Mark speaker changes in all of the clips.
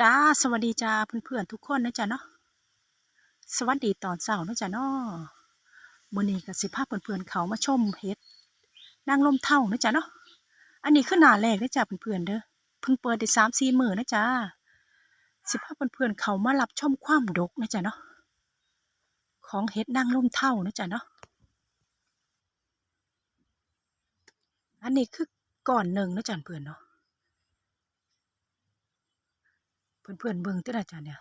Speaker 1: จ้าสวัสดีจ้าเพื่อนๆทุกคนนะจ๊ะเนาะสวัสดีตอนเช้านะจ๊ะเนาะมื้อนี้ก็สิพาเพื่อนๆเขามาชมเฮ็ดนางลมเท่านะจ๊ะเนาะอันนี้คือหน้าแรกนะจ๊ะเพื่อนๆเด้อเพิ่งเปิดได้สามสี่มื้อนะจ๊ะสิพาเพื่อนๆเขามารับชมความดกนะจ๊ะเนาะของเฮ็ดนางลมเท่านะจ๊ะเนาะอันนี้คือก่อนหนึ่งนะจ๊ะเพื่อนเนาะ เพื่อนๆเบิ่งติล่ะจ้ะเนี่ย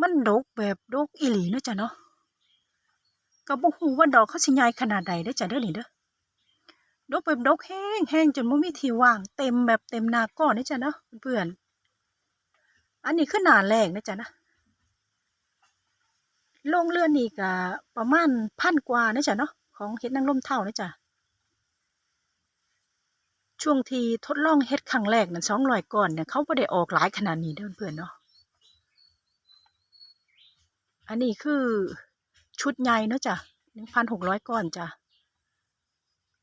Speaker 1: มันดกแบบดกอีหลีเนาะจ้ะเนาะก็บ่ฮู้ว่าดอกเขาสิใหญ่ขนาดใดเด้จ้ะเด้อนี่เด้อดกแบบดกแห้งแห้งจนบ่มีที่ว่างเต็มแบบเต็มนาก้อนเด้จ้ะเนาะเพื่อนๆอันนี้คือหนาแรกนะจ้ะนะโรงเรือนนี่ก็ประมาณพันกว่านะจ้ะเนาะของเฮ็ดนางลมเท่านะจ้ะ ช่วงที่ทดลองเฮ็ดครั้งแรกนั่นสองร้อยก้อนเนี่ยเขาไม่ได้ออกหลายขนาดนี้เด้อเพื่อนเนาะอันนี้คือชุดใหญ่เนาะจ้ะหนึ่งพันหกร้อยก้อนจ้ะ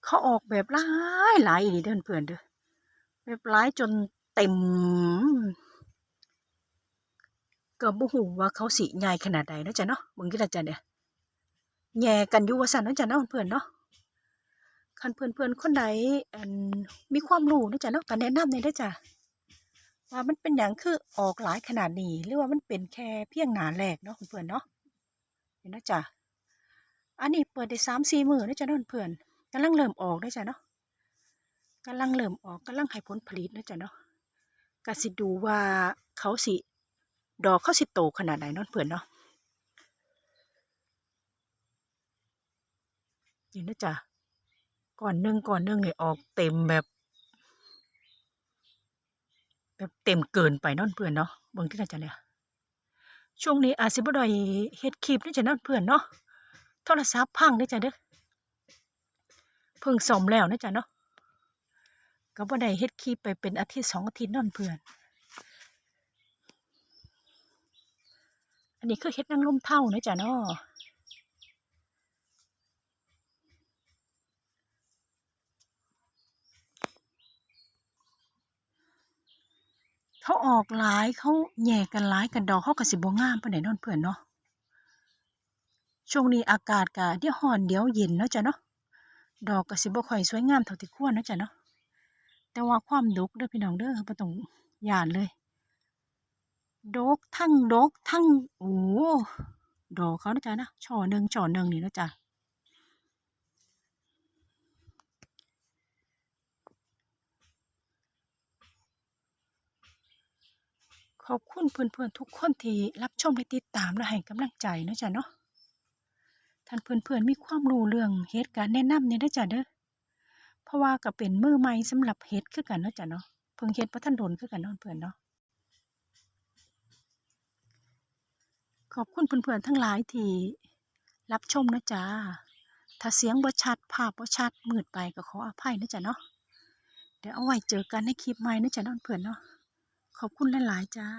Speaker 1: เขาออกแบบหลายหลายอีนี่เด้อเพื่อนเด้อแบบหลายจนเต็มก็บ่ฮู้ว่าเขาสิใหญ่ขนาดใดเนาะจ้ะเนาะมึงก็จ้ะเนี่ยแย่กันอยู่ว่าซั่นเนาะจ้ะเนาะเพื่อนเนาะ คันเพื่อนๆคนใดอันมีความรู้นะจ๊ะเนาะก็แนะนำหน่ยเด้จ้ะว่ามันเป็นอย่างคือออกหลายขนาดนี้หรือว่ามันเป็นแค่เพียงหนาแรกเนาะเพื่อนเนาะเห็นนะจ๊ะอันนี้เปิดได้สามสี่มือนะจ๊ะเนาะเพื่อนกำลังเริ่มออกนะจ๊ะเนาะกำลังเริ่มออกกำลังให้ผลผลิตนะจ๊ะเนาะกสิดูว่าเขาสิดอกเขาสิโตขนาดไหนนาะเพื่อนเนาะเห็นนะจ๊ะ ก่อนนึ่งก่อนนึ่งเนี่ยออกเต็มแบบ แบบเต็มเกินไปนั่นเพื่อนเนาะเบิ่งที่น่าจะเนี่ยช่วงนี้อาจสิบ่ได้เฮ็ดคลิปนี่จะนั่นเพื่อนเนาะโทรศัพท์พังนี่จ้ะเด้อเพิ่งซ่อมแล้วนะจ๊ะเนาะก็บ่ได้เฮ็ดคลิปไปเป็นอาทิตย์สองอาทิตย์นั่นเพื่อน อันนี้คือเฮ็ดนางลมเท่านะจ๊ะเนาะ เขาออกหลายเขาแย่กันหลายกันดอกเขาก็สิบ่งามปานใดนอนเพื่อนเนาะช่วงนี้อากาศก็เดี๋ยวร้อนเดี๋ยวเย็นเนาะจ้ะเนาะดอกก็สิบ่ค่อยสวยงามเท่าที่ควรเนาะจ้ะเนาะแต่ว่าความดกเด้อพี่น้องเด้อบ่ต้องย่านเลย ดกทั้งดกทั้งโอ้ดอกเขาเนาะจ้ะนะช่อหนึ่งช่อหนึ่งนี่เนาะจ้ะ ขอบคุณเพื่อนๆทุกคนที่รับชมและติดตามและให้กำลังใจนะจ้ะเนาะท่านเพื่อนๆมีความรู้เรื่องเฮ็ดการแนะนำเนี่ยนะจ้ะเด้อเพราะว่าก็เป็นมือใหม่สำหรับเฮ็ดคือกันเนาะจ้ะเนาะเพิ่งเฮ็ดบ่ทันโดนคือกันเนาะเพื่อนเนาะขอบคุณเพื่อนๆทั้งหลายที่รับชมนะจ้าถ้าเสียงบ่ชัดภาพบ่ชัดมืดไปก็ขออภัยนะจ้ะเนาะเดี๋ยวเอาไว้เจอกันในคลิปใหม่นะจ้ะเนาะเพื่อนเนาะ ขอบคุณหลาย ๆ จ้า